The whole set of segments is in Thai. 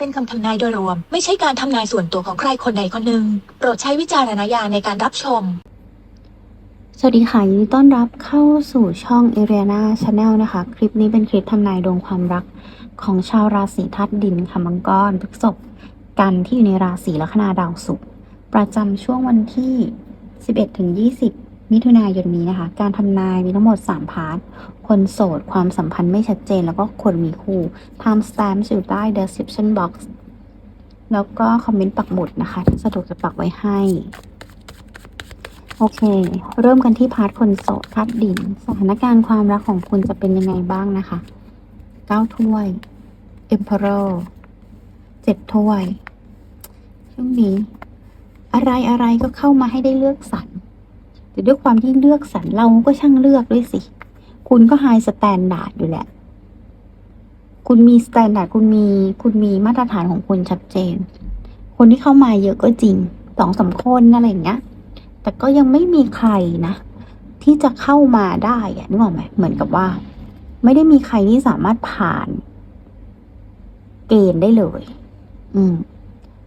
เป็นคำทำนายโดยรวม ไม่ใช่การทำนายส่วนตัวของใครคนใดคนหนึ่ง โปรดใช้วิจารณญาณในการรับชม สวัสดีค่ะยินดีต้อนรับเข้าสู่ช่อง a r i a n a Channel นะคะ คลิปนี้เป็นคลิปทำนายดวงความรักของชาวราศีธาตุดินค่ะมังกรพฤษภกันที่อยู่ในราศีลัคนาดาวศุกร์ประจำช่วงวันที่ 11ถึง20 มิถุนายนนี้นะคะ การทำนายมีทั้งหมด 3 พาร์ท คนโสด ความสัมพันธ์ไม่ชัดเจน แล้วก็คนมีคู่ time stamp อยู่ใต้ description box แล้วก็คอมเมนต์ปักหมุดนะคะ ถ้าสะดวกจะปักไว้ให้ โอเค เริ่มกันที่พาร์ทคนโสดธาตุดิน สถานการณ์ความรักของคุณจะเป็นยังไงบ้างนะคะ เก้าถ้วย Emperor เจ็ดถ้วย ช่วงนี้ อะไรอะไรก็เข้ามาให้ได้เลือกสรรแต่ด้วยความที่เลือกสรรเราก็ช่างเลือกด้วยสิ คุณก็ไฮสแตนดาร์ดอยู่แหละ คุณมีสแตนดาร์ดคุณมีคุณมีมาตรฐานของคุณชัดเจน คนที่เข้ามาเยอะก็จริงสองสามคนอะไรอย่างเงี้ย แต่ก็ยังไม่มีใครนะ ที่จะเข้ามาได้อะนึกออกไหมเหมือนกับว่า ไม่ได้มีใครที่สามารถผ่าน เกณฑ์ได้เลย อืม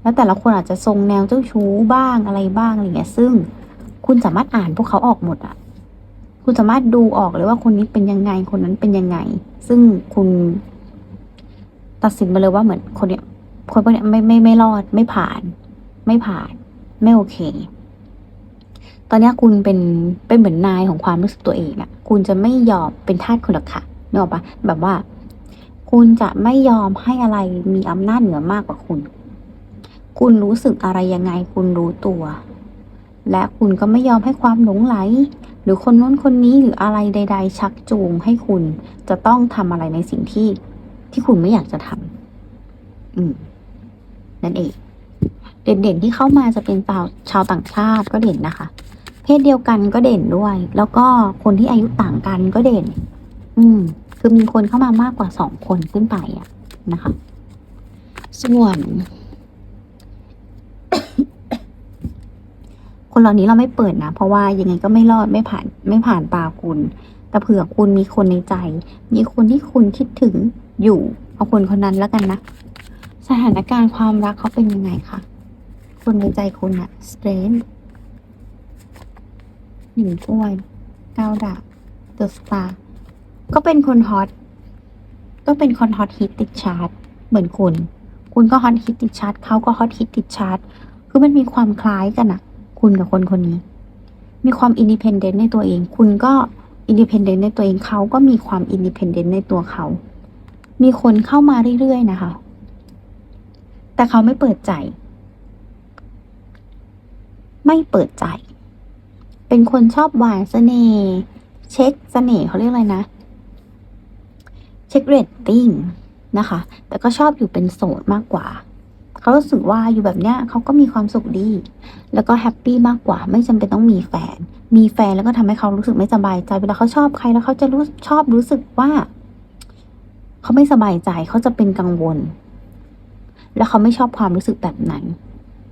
แล้วแต่ละคนอาจจะทรงแนวเจ้าชู้บ้างอะไรบ้างอะไรเงี้ย ซึ่งคุณสามารถอ่านพวกเขาออกหมดอะ คุณสามารถดูออกเลยว่าคนนี้เป็นยังไง คนนั้นเป็นยังไง ซึ่งคุณตัดสินมาเลยว่าเหมือนคนเนี้ยคนพวกเนี้ยไม่ไม่ไม่รอดไม่ผ่าน ไม่ผ่าน ไม่โอเค ตอนนี้คุณเป็นเป็นเหมือนนายของความรู้สึกตัวเองอะคุณจะไม่ยอมเป็นทาสคนละค่ะนึกออกปะแบบว่า คุณจะไม่ยอมให้อะไรมีอำนาจเหนือมากกว่าคุณ คุณรู้สึกอะไรยังไง คุณรู้ตัว และคุณก็ไม่ยอมให้ความหลงไหล หรือคนนู้นคนนี้หรืออะไรใด ๆ ชักจูงให้คุณจะต้องทำอะไรในสิ่งที่ที่คุณไม่อยากจะทำอืม นั่นเอง เด่นๆที่เข้ามาจะเป็นชาวชาวต่างชาติก็เด่นนะคะ เพศเดียวกันก็เด่นด้วย แล้วก็คนที่อายุต่างกันก็เด่น อืม คือมีคนเข้ามามากกว่าสองคนขึ้นไปอะนะคะ ส่วน คนเหล่านี้เราไม่เปิดนะ เพราะว่ายังไงก็ไม่รอดไม่ผ่านไม่ผ่านตาคุณ แต่เผื่อคุณมีคนในใจ มีคนที่คุณคิดถึงอยู่ เอาคนคนนั้นแล้วกันนะ สถานการณ์ความรักเขาเป็นยังไงคะคนในใจคุณอะสเตรนหนึ่งถ้วยเก้าดาบเดอะสตาร์ก็เป็นคนฮอตก็เป็นคนฮอตฮิตติดชาร์ตเหมือนคุณ คุณก็ฮอตฮิตติดชาร์ตเขาก็ฮอตฮิตติดชาร์ตคือมันมีความคล้ายกันอะ คุณกับคนคนนี้ มีความอินดิเพนเดนต์ในตัวเอง คุณก็อินดิเพนเดนต์ในตัวเองเขาก็มีความอินดิเพนเดนต์ในตัวเขา มีคนเข้ามาเรื่อยๆนะคะ แต่เขาไม่เปิดใจ ไม่เปิดใจ เป็นคนชอบหวานเสน่ห์เช็คเสน่ห์เขาเรียกอะไรนะ เช็คเรตติ้งนะคะ แต่ก็ชอบอยู่เป็นโสดมากกว่า เขารู้สึกว่าอยู่แบบเนี้ยเขาก็มีความสุขดี แล้วก็แฮปปี้มากกว่าไม่จำเป็นต้องมีแฟน มีแฟนแล้วก็ทำให้เขารู้สึกไม่สบายใจ เวลาเขาชอบใครแล้วเขาจะรู้ชอบรู้สึกว่า เขาไม่สบายใจเขาจะเป็นกังวล แล้วเขาไม่ชอบความรู้สึกแบบนั้น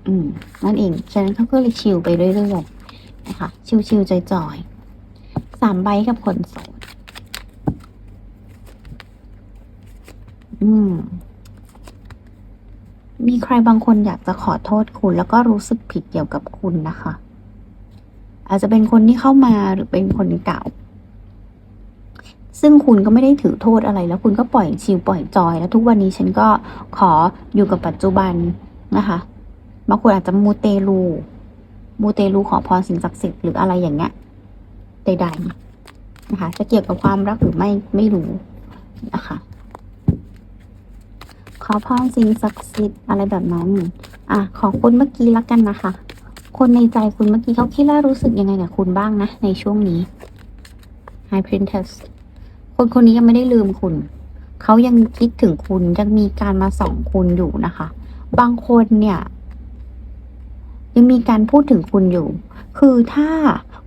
อืมนั่นเอง ฉะนั้นเขาก็เลยชิลไปเรื่อยๆนะคะ ชิลๆจอยๆสามใบกับคนโสด อืม มีใครบางคนอยากจะขอโทษคุณ แล้วก็รู้สึกผิดเกี่ยวกับคุณนะคะ อาจจะเป็นคนที่เข้ามาหรือเป็นคนเก่า ซึ่งคุณก็ไม่ได้ถือโทษอะไร แล้วคุณก็ปล่อยชิลปล่อยจอย แล้วทุกวันนี้ฉันก็ขออยู่กับปัจจุบันนะคะบางคนอาจจะมูเตลูมูเตลูขอพรสิ่งศักดิ์สิทธิ์หรืออะไรอย่างเงี้ยใดๆนะคะจะเกี่ยวกับความรักหรือไม่ไม่รู้นะคะ ขอพรสิ่งศักดิ์สิทธิ์อะไรแบบนั้น อะ ขอคนเมื่อกี้ละกันนะคะ คนในใจคุณเมื่อกี้เขาคิดและรู้สึกยังไงกับคุณบ้างนะ ในช่วงนี้ High Princess คนคนนี้ยังไม่ได้ลืมคุณ เขายังคิดถึงคุณยังมีการมาส่องคุณอยู่นะคะ บางคนเนี่ย ยังมีการพูดถึงคุณอยู่ คือถ้า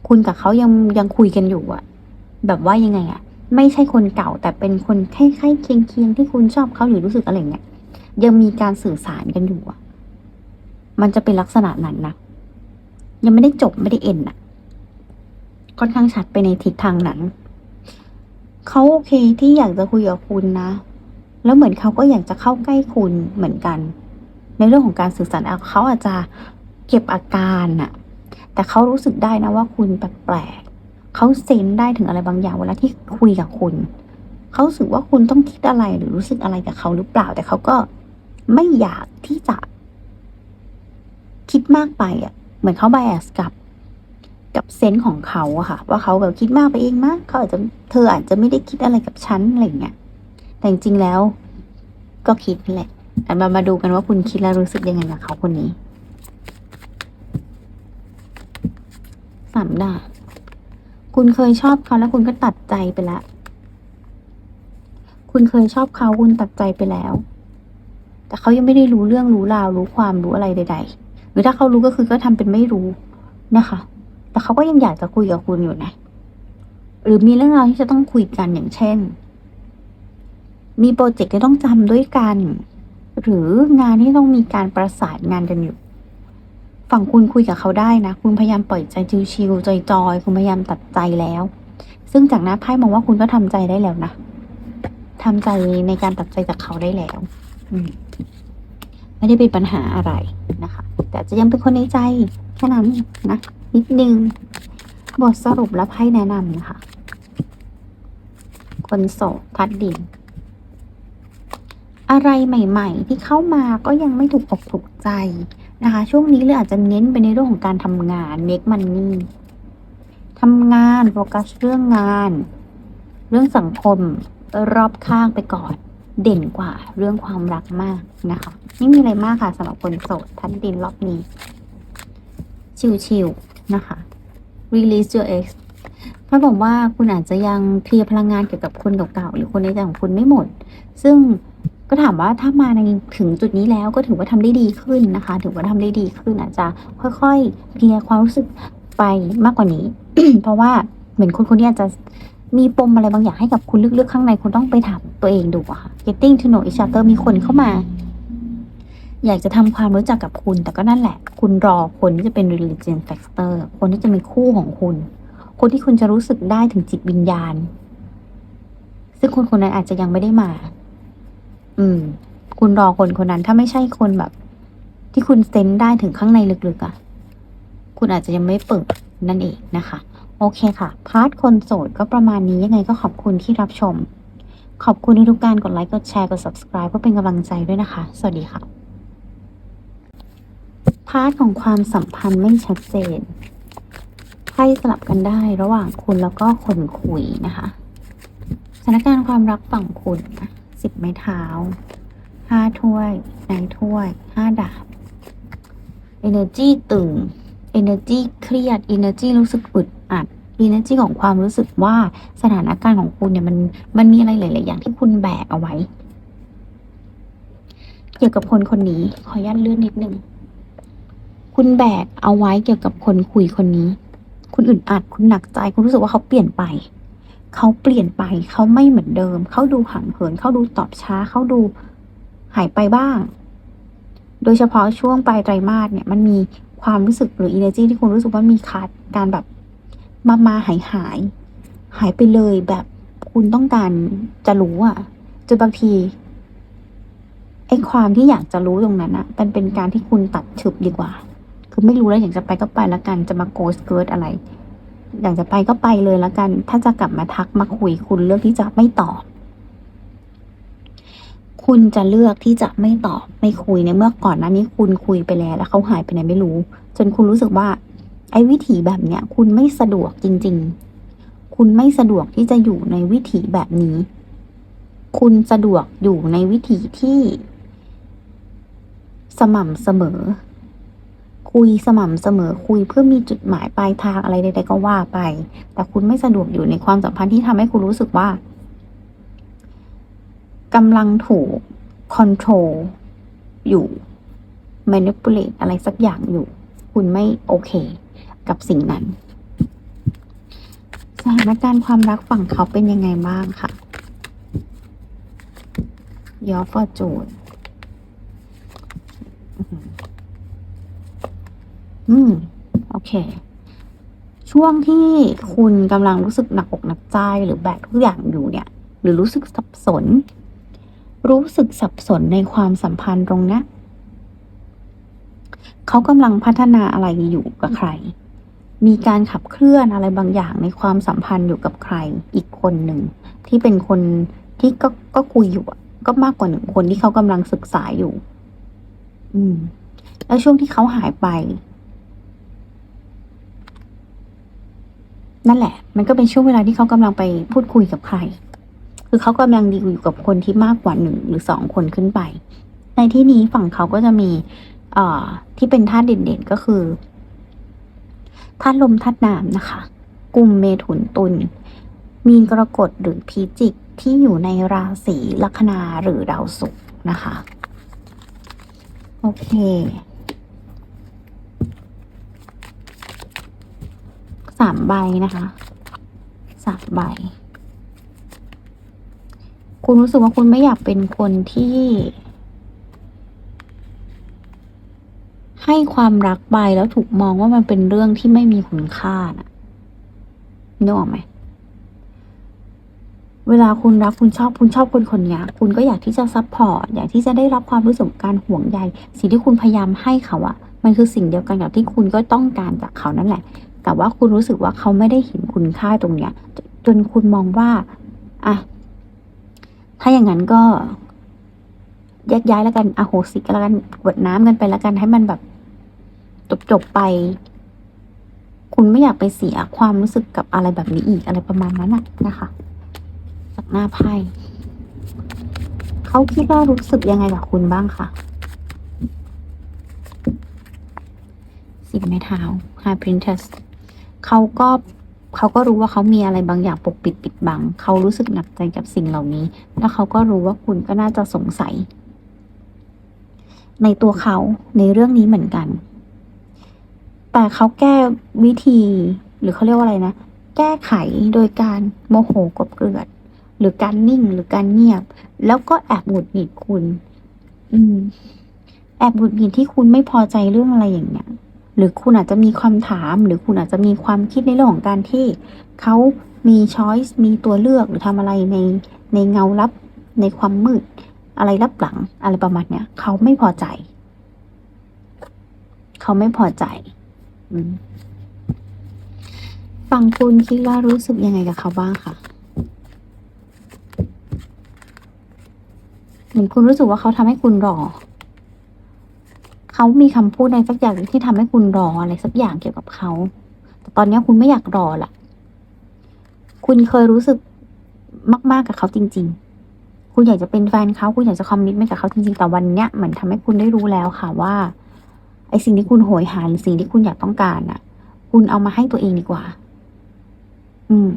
คุณกับเขายังยังคุยกันอยู่อะแบบว่ายังไงอะ ไม่ใช่คนเก่าแต่เป็นคนคล้ายๆเคียงๆที่คุณชอบเขาหรือรู้สึกอะไรเงี้ยยังมีการสื่อสารกันอยู่อะมันจะเป็นลักษณะนั้นนะยังไม่ได้จบไม่ได้เอ็นอะค่อนข้างชัดไปในทิศทางนั้นเขาโอเคที่อยากจะคุยกับคุณนะ แล้วเหมือนเขาก็อยากจะเข้าใกล้คุณเหมือนกัน ในเรื่องของการสื่อสารเขาอาจจะเก็บอาการน่ะแต่เขารู้สึกได้นะว่าคุณแปลก เขาเซนได้ถึงอะไรบางอย่างเวลาที่คุยกับคุณ เขาสึกว่าคุณต้องคิดอะไรหรือรู้สึกอะไรกับเขาหรือเปล่า แต่เขาก็ไม่อยากที่จะ คิดมากไปอะ เหมือนเขาไบแอสกับ กับเซนส์ของเขาอะค่ะ ว่าเขาแบบคิดมากไปเองมากเขาอาจจะเธออาจจะไม่ได้คิดอะไรกับฉันอะไรเงี้ยแต่จริงๆแล้วก็คิดแหละแต่มามาดูกันว่าคุณคิดแล้วรู้สึกยังไงกับเขาคนนี้สามดาบ คุณเคยชอบเขาแล้วคุณก็ตัดใจไปแล้ว คุณเคยชอบเขาคุณตัดใจไปแล้ว แต่เขายังไม่ได้รู้เรื่องรู้ราวรู้ความรู้อะไรใด ๆ หรือถ้าเขารู้ก็คือก็ทำเป็นไม่รู้นะคะ แต่เขาก็ยังอยากจะคุยกับคุณอยู่นะ หรือมีเรื่องราวที่จะต้องคุยกันอย่างเช่น มีโปรเจกต์ที่ต้องทำด้วยกัน หรืองานที่ต้องมีการประสานงานกันอยู่ ฝั่งคุณคุยกับเขาได้นะ คุณพยายามปล่อยใจชิวๆจอยๆคุณพยายามตัดใจแล้ว ซึ่งจากหน้าไพ่มองว่าคุณก็ทำใจได้แล้วนะทำใจในการตัดใจจากเขาได้แล้ว อืมไม่ได้เป็นปัญหาอะไรนะคะ แต่จจะยังเป็นคนในใจแค่นั้นนะนิดนึงบทสรุปและไพ่แนะนำนะคะ คนโสดทัดดิน อะไรใหม่ ๆ ที่เข้ามาก็ยังไม่ถูกอกถูกใจ นะคะ ช่วงนี้เลยอาจจะเน้นไปในเรื่องของการทำงาน make money ทำงานโฟกัสเรื่องงาน เรื่องสังคมรอบข้างไปก่อน เด่นกว่าเรื่องความรักมากนะคะไม่มีอะไรมากค่ะสำหรับคนโสดทัดดินรอบนี้ ชิวๆนะคะ release your ex เขาบอกว่าคุณอาจจะยังเคลียร์พลังงานเกี่ยวกับคนเก่าๆหรือคนในใจของคุณไม่หมด ซึ่ง ก็ถามว่าถ้ามาในถึงจุดนี้แล้วก็ถือว่าทำได้ดีขึ้นนะคะ ถือว่าทำได้ดีขึ้นอาจจะค่อยๆเคลียร์ความรู้สึกไปมากกว่านี้ เพราะว่าเหมือนคนคนนี้อาจจะมีปมอะไรบางอย่างให้กับคุณลึกๆข้างในคุณต้องไปถามตัวเองดูอะค่ะ getting to know each other มีคนเข้ามา อยากจะทำความรู้จักกับคุณ แต่ก็นั่นแหละ คุณรอคนที่จะเป็น religion factor คนที่จะเป็นคู่ของคุณ คนที่คุณจะรู้สึกได้ถึงจิตวิญญาณ ซึ่งคนคนนั้นอาจจะยังไม่ได้มา อืม คุณรอคนคนนั้น ถ้าไม่ใช่คนแบบ ที่คุณเซนได้ถึงข้างในลึกๆอะ่ะ คุณอาจจะยังไม่เปิดนั่นเองนะคะ โอเคค่ะ พาร์ทคนโสดก็ประมาณนี้ยังไงก็ขอบคุณที่รับชม ขอบคุณทุกการกดไลค์กดแชร์กด subscribe เพื่อเป็นกำลังใจด้วยนะคะ สวัสดีค่ะ พาร์ทของความสัมพันธ์ไม่ชัดเจนไพ่สลับกันได้ระหว่างคุณแล้วก็คนคุยนะคะสถานการณ์ความรักฝั่งคุณนะ สิบไม้เท้าห้าถ้วยนถ้วยห้าดาบ energy ตึง energy เครียด energy รู้สึกอึดอัด energy ของความรู้สึกว่าสถานการณ์ของคุณเนี่ยมันมันมีอะไรหลาย ๆ อย่างที่คุณแบกเอาไว้ เกี่ยวกับคนคนนี้ขออนุญาตเลื่อนนิดนึงคุณแบกเอาไว้เกี่ยวกับคนคุยคนนี้ คุณอึดอัด คุณหนักใจ คุณรู้สึกว่าเขาเปลี่ยนไป เขาเปลี่ยนไปเขาไม่เหมือนเดิม เขาดูห่างเหินเขาดูตอบช้าเขาดูหายไปบ้าง โดยเฉพาะช่วงปลายไตรมาสเนี่ยมันมีความรู้สึกหรือ energy ที่คุณรู้สึกว่ามีขาดการแบบมามาหายหาย หายไปเลยแบบคุณต้องการจะรู้อะจนบางทีไอ้ความที่อยากจะรู้ตรงนั้นอะมันเป็นการที่คุณตัดฉึบดีกว่า คือไม่รู้แล้วอยากจะไปก็ไปแล้วกันจะมาโกสเกิร์ตอะไร อยากจะไปก็ไปเลยแล้วกัน ถ้าจะกลับมาทักมาคุยคุณเลือกที่จะไม่ตอบ คุณจะเลือกที่จะไม่ตอบไม่คุยในเมื่อก่อนหน้านี้คุณคุยไปแล้ว แล้วเขาหายไปไหนไม่รู้ จนคุณรู้สึกว่า ไอ้วิถีแบบเนี้ย คุณไม่สะดวกจริง ๆ คุณไม่สะดวกที่จะอยู่ในวิถีแบบนี้ คุณสะดวกอยู่ในวิถีที่ สม่ำเสมอ คุยสม่ำเสมอคุยเพื่อมีจุดหมายปลายทางอะไรใดๆก็ว่าไป แต่คุณไม่สะดวกอยู่ในความสัมพันธ์ที่ทำให้คุณรู้สึกว่ากำลังถูกคอนโทรลอยู่ manipulate อะไรสักอย่างอยู่ คุณไม่โอเค กับสิ่งนั้นสถานการณ์ความรักฝั่งเขาเป็นยังไงบ้างค่ะยอฟอร์จูน อืม โอเค ช่วงที่คุณกำลังรู้สึกหนักอกหนักใจหรือแบกทุกอย่างอยู่เนี่ย หรือรู้สึกสับสน รู้สึกสับสนในความสัมพันธ์ตรงนี้เขากำลังพัฒนาอะไรอยู่กับใคร มีการขับเคลื่อนอะไรบางอย่างในความสัมพันธ์อยู่กับใครอีกคนหนึ่ง ที่เป็นคนที่ก็ก็คุยอยู่ก็มากกว่าหนึ่งคนที่เขากำลังศึกษาอยู่ อืม แล้วช่วงที่เขาหายไป นั่นแหละ มันก็เป็นช่วงเวลาที่เขากำลังไปพูดคุยกับใคร คือเขากำลังดีลอยู่กับคนที่มากกว่าหนึ่งหรือสองคนขึ้นไป ในที่นี้ฝั่งเขาก็จะมีเอ่อที่เป็นธาตุเด่นๆก็คือธาตุลมธาตุน้ำนะคะ กลุ่มเมถุนตุลมีนกรกฎหรือพิจิกที่อยู่ในราศีลัคนาหรือดาวศุกร์นะคะ โอเค สามใบนะคะสามใบ คุณรู้สึกว่าคุณไม่อยากเป็นคนที่ ให้ความรักไปแล้วถูกมองว่ามันเป็นเรื่องที่ไม่มีคุณค่านะนึกออกไหมเวลาคุณรักคุณชอบคุณชอบคนคนนี้คุณก็อยากที่จะซัพพอร์ตอยากที่จะได้รับความรู้สึกการห่วงใยสิ่งที่คุณพยายามให้เขาอะมันคือสิ่งเดียวกันกับที่คุณก็ต้องการจากเขานั่นแหละ แต่ว่าคุณรู้สึกว่าเขาไม่ได้เห็นคุณค่าตรงเนี้ย จนคุณมองว่าอะถ้าอย่างนั้นก็แยกย้ายแล้วกันอโหสิกแล้วกันกวดน้ำกันไปแล้วกันให้มันแบบจบจบๆไป คุณไม่อยากไปเสียความรู้สึกกับอะไรแบบนี้อีกอะไรประมาณนั้นอะนะคะจากหน้าไพ่เขาคิดว่ารู้สึกยังไงกับคุณบ้างคะสิบไม้เท้า High Princess เขาก็เขาก็รู้ว่าเขามีอะไรบางอย่างปกปิดปิดบัง เขารู้สึกหนักใจกับสิ่งเหล่านี้ แล้วเขาก็รู้ว่าคุณก็น่าจะสงสัย ในตัวเขาในเรื่องนี้เหมือนกัน แต่เขาแก้วิธีหรือเขาเรียกว่าอะไรนะ แก้ไขโดยการโมโหกบเกลือด หรือการนิ่งหรือการเงียบ แล้วก็แอบหงุดหงิดคุณ อืม แอบหงุดหงิดที่คุณไม่พอใจเรื่องอะไรอย่างเงี้ย หรือคุณอาจจะมีความถาม หรือคุณอาจจะมีความคิดในเรื่องของการที่เขามีช้อยส์มีตัวเลือกหรือทำอะไรในในเงาลับในความมืด อะไรลับหลังอะไรประมาณเนี้ยเขาไม่พอใจ เขาไม่พอใจฝั่งคุณคิดว่ารู้สึกยังไงกับเขาบ้างคะเหมือนคุณรู้สึกว่าเขาทำให้คุณรอ เขามีคำพูดในสักอย่างที่ทำให้คุณรออะไรสักอย่างเกี่ยวกับเขาแต่ตอนนี้คุณไม่อยากรอละคุณเคยรู้สึกมาก ๆกับเขาจริง ๆ คุณอยากจะเป็นแฟนเขาคุณอยากจะคอมมิตเมนกับเขาจริงๆแต่วันเนี้ยเหมือนทำให้คุณได้รู้แล้วค่ะว่าไอสิ่งที่คุณโหยหาหรือสิ่งที่คุณอยากต้องการน่ะ คุณเอามาให้ตัวเองดีกว่า อืม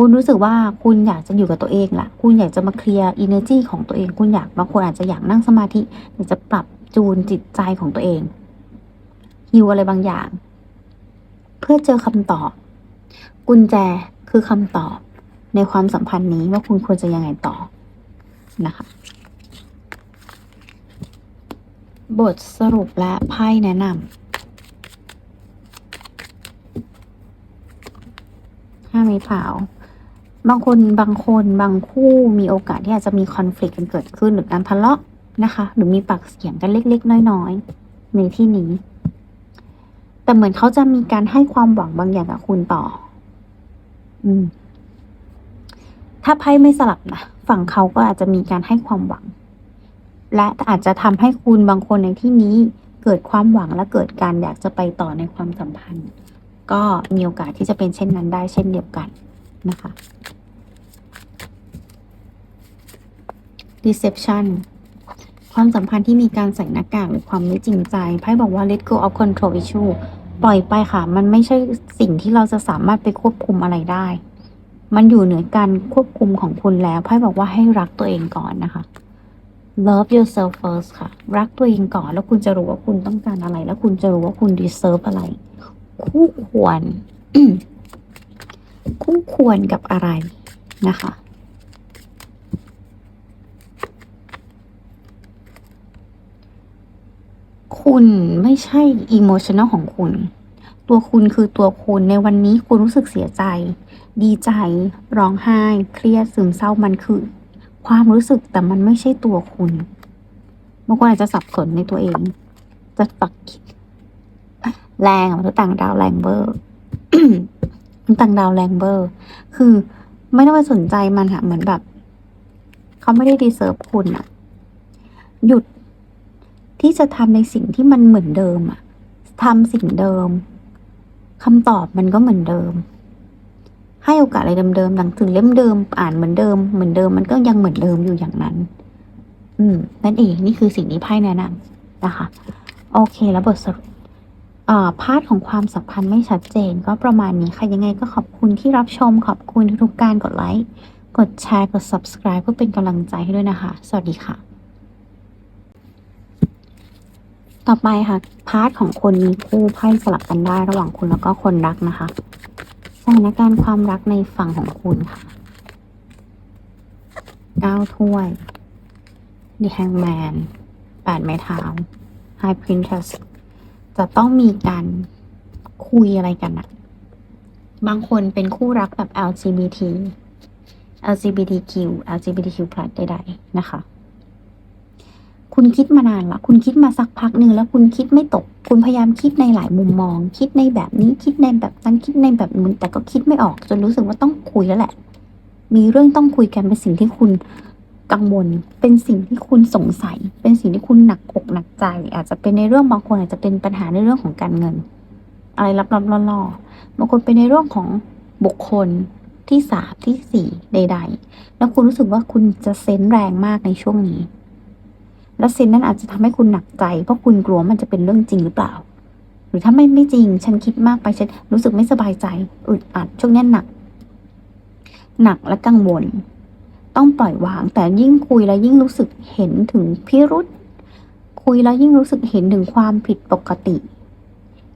คุณรู้สึกว่าคุณอยากจะอยู่กับตัวเองละคุณอยากจะมาเคลียร์อินเนอร์จีของตัวเอง คุณอยากบางคนอาจจะอยากนั่งสมาธิอยากจะปรับจูนจิตใจของตัวเองฮิวอะไรบางอย่าง เพื่อเจอคำตอบ กุญแจคือคำตอบในความสัมพันธ์นี้ว่าคุณควรจะยังไงต่อนะคะ บทสรุปและไพ่แนะนำห้าไม้เท้า บางคนบางคนบางคู่มีโอกาสที่อาจจะมีคอน FLICT กันเกิดขึ้นหรือการทะเลาะนะคะ หรือมีปากเสียงกันเล็ก ๆ น้อยๆ ในที่นี้ แต่เหมือนเขาจะมีการให้ความหวังบางอย่างกับคุณต่อ อืม ถ้าไพ่ไม่สลับนะฝั่งเขาก็อาจจะมีการให้ความหวัง และอาจจะทำให้คุณบางคนในที่นี้เกิดความหวังและเกิดการอยากจะไปต่อในความสัมพันธ์ ก็มีโอกาสที่จะเป็นเช่นนั้นได้เช่นเดียวกันนะคะ deception ความสัมพันธ์ที่มีการใส่หน้ากากหรือความไม่จริงใจไพ่บอกว่า let go of control issue ปล่อยไปค่ะ มันไม่ใช่สิ่งที่เราจะสามารถไปควบคุมอะไรได้ มันอยู่เหนือการควบคุมของคุณแล้วไพ่บอกว่าให้รักตัวเองก่อนนะคะ love yourself first ค่ะ รักตัวเองก่อน แล้วคุณจะรู้ว่าคุณต้องการอะไร แล้วคุณจะรู้ว่าคุณ deserve อะไร คู่ควร คู่ควรกับอะไรนะคะ คุณไม่ใช่อิโมชัน a ลของคุณ ตัวคุณคือตัวคุณในวันนี้คุณรู้สึกเสียใจ ดีใจ ร้องไห้ เครียดซึมเศร้ามันคือ ความรู้สึกแต่มันไม่ใช่ตัวคุณบางคนอาจจะสับสนในตัวเอง จะปักคิดแรงอะมนุษย์ต่างดาวแรงเบอร์มนุษย์ต่างดาวแรงเบอร์ คือไม่ต้องไปสนใจมันอะเหมือนแบบ เขาไม่ได้ดีเซิร์ฟคุณอะหยุด ที่จะทำในสิ่งที่มันเหมือนเดิมอะทำสิ่งเดิมคำตอบมันก็เหมือนเดิม ให้โอกาสอะไรเดิมๆหนังสือเล่มเดิม อ่านเหมือนเดิม เหมือนเดิมมันก็ยังเหมือนเดิมอยู่อย่างนั้น อืมนั่นเองนี่คือสิ่งที่ไพ่แนะนำนะคะ โอเค แล้วบทสรุปอ่าพาร์ทของความสัมพันธ์ไม่ชัดเจน ก็ประมาณนี้ค่ะยังไงก็ขอบคุณที่รับชมขอบคุณทุกๆการกดไลค์กดแชร์กด subscribe เพื่อเป็นกำลังใจให้ด้วยนะคะ สวัสดีค่ะ ต่อไปค่ะ พาร์ทของคนมีคู่ไพ่สลับกันได้ระหว่างคุณแล้วก็คนรักนะคะสถานการณ์ความรักในฝั่งของคุณค่ะเก้าถ้วย The Hangman แปดไม้เท้า High Princess จะต้องมีการคุยอะไรกันอะบางคนเป็นคู่รักแบบ LGBT LGBTQ LGBTQ+ ใดๆนะคะ คุณคิดมานานละคุณคิดมาสักพักหนึ่งแล้วคุณคิดไม่ตก คุณพยายามคิดในหลายมุมมอง คิดในแบบนี้คิดในแบบนั้นคิดในแบบนู้นแต่ก็คิดไม่ออก จนรู้สึกว่าต้องคุยแล้วแหละ มีเรื่องต้องคุยกันเป็นสิ่งที่คุณกังวล เป็นสิ่งที่คุณสงสัย เป็นสิ่งที่คุณหนักอกหนักใจ อาจจะเป็นในเรื่องบางคนอาจจะเป็นปัญหาในเรื่องของการเงิน อะไรลับๆล่อๆบางคนเป็นในเรื่องของบุคคลที่สามที่สี่ใด ๆ แล้วคุณรู้สึกว่าคุณจะเซนส์แรงมากในช่วงนี้ แล้วเซนนั้นอาจจะทำให้คุณหนักใจ เพราะคุณกลัวมันจะเป็นเรื่องจริงหรือเปล่า หรือถ้าไม่ไม่จริง ฉันคิดมากไปฉันรู้สึกไม่สบายใจอึดอัดช่วงนี้หนัก หนักและกังวล ต้องปล่อยวาง แต่ยิ่งคุยแล้วยิ่งรู้สึกเห็นถึงพิรุษคุยแล้วยิ่งรู้สึกเห็นถึงความผิดปกติ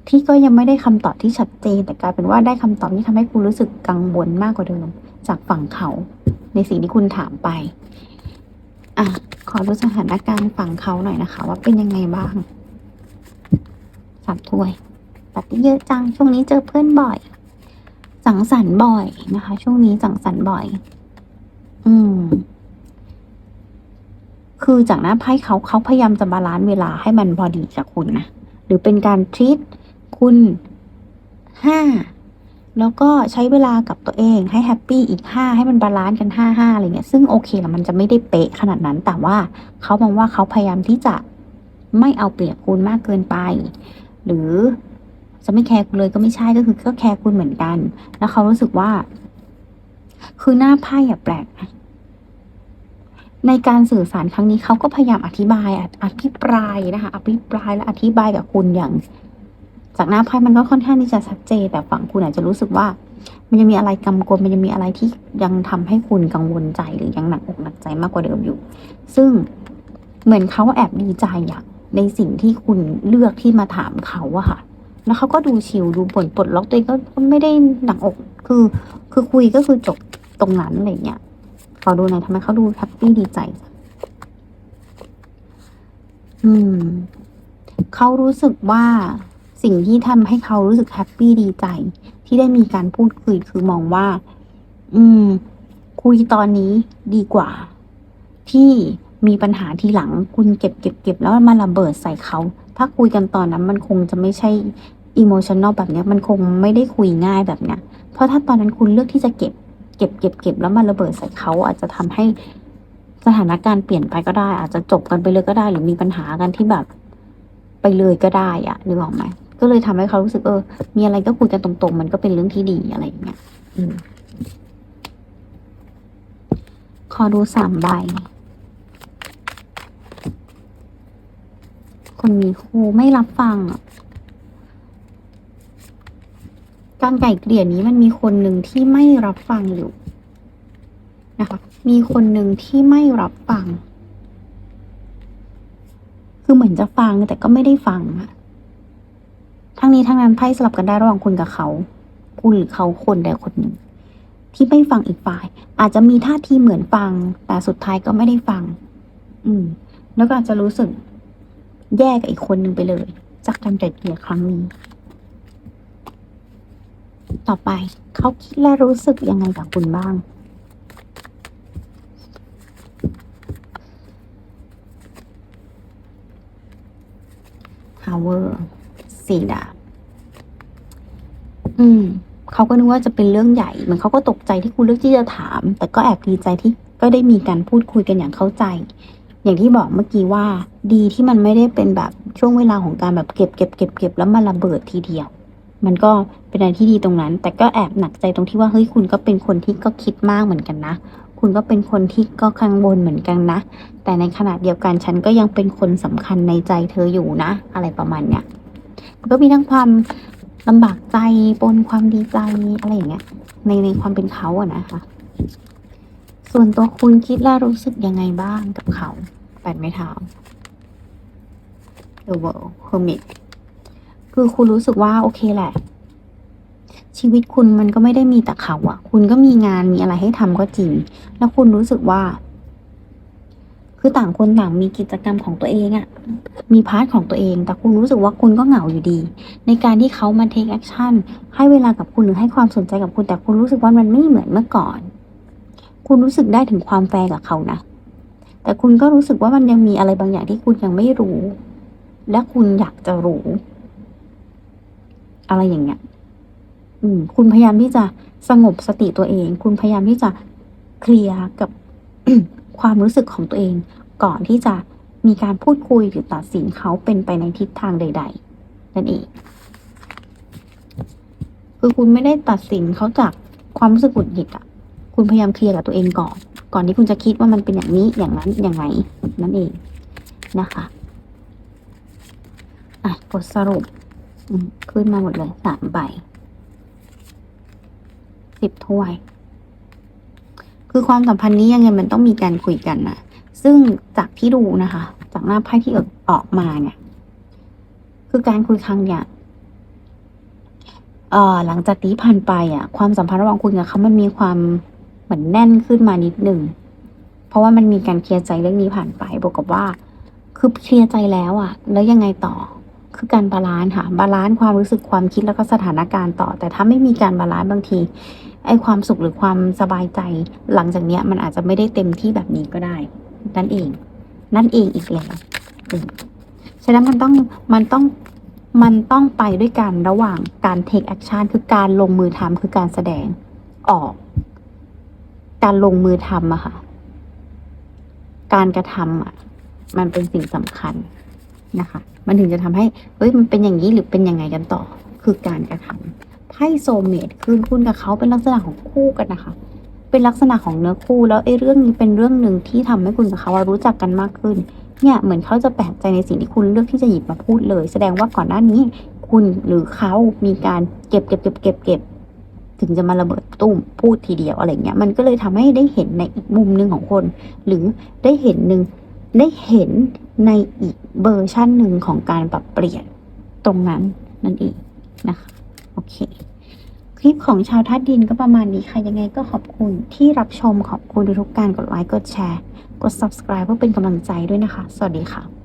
ที่ก็ยังไม่ได้คำตอบที่ชัดเจน แต่กลายเป็นว่าได้คำตอบที่ทำให้คุณรู้สึกกังวลมากกว่าเดิม จากฝั่งเขา ในสิ่งที่คุณถามไป อะ ขอดูสถานการณ์ฝั่งเขาหน่อยนะคะ ว่าเป็นยังไงบ้างสามถ้วยปฏิเยอะจัง ช่วงนี้เจอเพื่อนบ่อย สังสรรค์บ่อยนะคะ ช่วงนี้สังสรรค์บ่อย อืม คือจากหน้าไพ่เขาเขาพยายามจะบาลานซ์เวลาให้มันพอดีกับคุณนะ หรือเป็นการทรีตคุณห้า แล้วก็ใช้เวลากับตัวเองให้แฮปปี้อีกห้าให้มันบาลานซ์กันห้าห้าอะไรเงี้ย ซึ่งโอเคแหละมันจะไม่ได้เป๊ะขนาดนั้น แต่ว่าเขามองว่าเขาพยายามที่จะไม่เอาเปรียบคุณมากเกินไป หรือจะไม่แคร์คุณเลยก็ไม่ใช่ก็คือก็แคร์คุณเหมือนกัน แล้วเขารู้สึกว่า คือหน้าไพ่อะแปลกนะในการสื่อสารครั้งนี้เขาก็พยายามอธิบายอะอภิปรายนะคะ อภิปรายและอธิบายกับคุณอย่าง จากหน้าไพ่มันก็ค่อนข้างที่จะชัดเจนแต่ฝั่งคุณอาจจะรู้สึกว่า มันยังมีอะไรกำกวมมันยังมีอะไรที่ยังทำให้คุณกังวลใจหรือยังหนักอกหนักใจมากกว่าเดิมอยู่ ซึ่งเหมือนเขาแอบดีใจอะในสิ่งที่คุณเลือกที่มาถามเขาอะค่ะ แล้วเขาก็ดูชิลดูปลดปลดล็อกตัวเองก็ไม่ได้หนักอกคือคือคุยก็คือจบตรงนั้นอะไรเงี้ยขอดูหน่อยทำไมเขาดูแฮปปี้ดีใจ อืมเขารู้สึกว่า สิ่งที่ทำให้เขารู้สึกแฮปปี้ดีใจ ที่ได้มีการพูดคุยคือมองว่า อืม คุยตอนนี้ดีกว่า ที่มีปัญหาทีหลังคุณเก็บเก็บเก็บแล้วมาระเบิดใส่เขา ถ้าคุยกันตอนนั้นมันคงจะไม่ใช่อิโมชัน a ลแบบนี้มันคงไม่ได้คุยง่ายแบบเนี้ยเพราะถ้าตอนนั้นคุณเลือกที่จะเก็บ เก็บเก็บเก็บแล้วมาระเบิดใส่เขาอาจจะทำให้สถานการณ์เปลี่ยนไปก็ได้ อาจจะจบกันไปเลยก็ได้ หรือมีปัญหากันที่แบบไปเลยก็ได้อะนึกออกไหม ก็เลยทำให้เขารู้สึกเออ มีอะไรก็คุยกันตรงๆ มันก็เป็นเรื่องที่ดีอะไรอย่างเงี้ยอืมขอดูสามใบ คนมีคู่ไม่รับฟัง การไก่เกลี่ยนี้มันมีคนหนึ่งที่ไม่รับฟังอยู่นะคะ มีคนหนึ่งที่ไม่รับฟัง คือเหมือนจะฟังแต่ก็ไม่ได้ฟังอะ ทั้งนี้ทั้งนั้นไพ่สลับกันได้ระหว่างคุณกับเขา คุณหรือเขาคนใดคนหนึ่ง ที่ไม่ฟังอีกฝ่าย อาจจะมีท่าทีเหมือนฟัง แต่สุดท้ายก็ไม่ได้ฟัง อืม แล้วก็อาจจะรู้สึก แย่กับอีกคนหนึ่งไปเลย จากการเด็ดเดี่ยวครั้งนี้ ต่อไปเขาคิดและรู้สึกยังไงกับคุณบ้างาวเวอร์ สี่ดาบ อืม เขาก็นึกว่าจะเป็นเรื่องใหญ่ เหมือนเขาก็ตกใจที่คุณเลือกที่จะถาม แต่ก็แอบดีใจที่ก็ได้มีการพูดคุยกันอย่างเข้าใจ อย่างที่บอกเมื่อกี้ว่า ดีที่มันไม่ได้เป็นแบบช่วงเวลาของการแบบเก็บเก็บเก็บเก็บแล้วมาระเบิดทีเดียว มันก็เป็นอะไรที่ดีตรงนั้น แต่ก็แอบหนักใจตรงที่ว่าเฮ้ยคุณก็เป็นคนที่ก็คิดมากเหมือนกันนะคุณก็เป็นคนที่ก็กังวลเหมือนกันนะ แต่ในขณะเดียวกันฉันก็ยังเป็นคนสำคัญในใจเธออยู่นะ อะไรประมาณเนี้ย ก็มีทั้งความลำบากใจปนความดีใจอะไรอย่างเงี้ย ในในความเป็นเขาอะนะคะ ส่วนตัวคุณคิดและรู้สึกยังไงบ้างกับเขาแปดไม้เท้า The World Hermit คือคุณรู้สึกว่าโอเคแหละ ชีวิตคุณมันก็ไม่ได้มีแต่เขาอะคุณก็มีงานมีอะไรให้ทำก็จริง แล้วคุณรู้สึกว่า คือต่างคนต่างมีกิจกรรมของตัวเองอะมีพาร์ทของตัวเอง แต่คุณรู้สึกว่าคุณก็เหงาอยู่ดี ในการที่เขามาเทคแอคชั่นให้เวลากับคุณหรือให้ความสนใจกับคุณ แต่คุณรู้สึกว่ามันไม่เหมือนเมื่อก่อน คุณรู้สึกได้ถึงความแฟร์กับเขานะ แต่คุณก็รู้สึกว่ามันยังมีอะไรบางอย่างที่คุณยังไม่รู้ และคุณอยากจะรู้ อะไรอย่างเงี้ย อืม คุณพยายามที่จะสงบสติตัวเอง คุณพยายามที่จะเคลียร์กับ ความรู้สึกของตัวเอง ก่อนที่จะมีการพูดคุยหรือตัดสินเขาเป็นไปในทิศทางใด ๆ นั่นเอง คือคุณไม่ได้ตัดสินเขาจากความรู้สึกหงุดหงิดอะ คุณพยายามเคลียร์กับตัวเองก่อน ก่อนที่คุณจะคิดว่ามันเป็นอย่างนี้อย่างนั้นอย่างไรนั่นเองนะคะอะบทสรุปขึ้นมาหมดเลยสามใบสิบถ้วย คือความสัมพันธ์นี้ยังไงมันต้องมีการคุยกันนะซึ่งจากที่ดูนะคะ จากหน้าไพ่ที่ออกมาเนี่ย คือการคุยครั้งเนี่ยเอ่อหลังจากนี้ผ่านไปอะ ความสัมพันธ์ระหว่างคุณกับเขามันมีความเหมือนแน่นขึ้นมานิดหนึ่งเพราะว่ามันมีการเคลียร์ใจเรื่องนี้ผ่านไปบวกกับว่า คือเคลียร์ใจแล้วอะ แล้วยังไงต่อ คือการบาลานซ์ค่ะ บาลานซ์ความรู้สึกความคิดแล้วก็สถานการณ์ต่อ แต่ถ้าไม่มีการบาลานซ์บางที ไอ้ความสุขหรือความสบายใจ หลังจากเนี้ยมันอาจจะไม่ได้เต็มที่แบบนี้ก็ได้ นั่นเอง นั่นเองอีกแล้วฉะนั้นมันต้องมันต้องมันต้องไปด้วยกันระหว่างการ take action คือการลงมือทำคือการแสดงออก การลงมือทำอะค่ะ การกระทำอะมันเป็นสิ่งสำคัญนะคะ มันถึงจะทำให้ เฮ้ย มันเป็นอย่างนี้หรือเป็นยังไงกันต่อ คือการกระทำ ไพ่โซเมดคือคุณกับเขาเป็นลักษณะของคู่กันนะคะ เป็นลักษณะของเนื้อคู่แล้วไอ้เรื่องนี้เป็นเรื่องหนึ่งที่ทำให้คุณกับเขารู้จักกันมากขึ้น เนี่ยเหมือนเขาจะแปลกใจในสิ่งที่คุณเลือกที่จะหยิบมาพูดเลย แสดงว่าก่อนหน้านี้ คุณหรือเขามีการเก็บเก็บเก็บเก็บเก็บถึงจะมาระเบิดตุ้มพูดทีเดียวอะไรเงี้ยมันก็เลยทำให้ได้เห็นในอีกมุมหนึ่งของคน หรือได้เห็นหนึ่งได้เห็นในอีกเวอร์ชันหนึ่งของการปรับเปลี่ยนตรงนั้นนั่นเองนะคะ โอเค คลิปของชาวทัดดินก็ประมาณนี้ค่ะ ยังไงก็ขอบคุณที่รับชมขอบคุณทุกการกดไลค์กดแชร์ กด subscribe เพื่อเป็นกำลังใจด้วยนะคะ สวัสดีค่ะ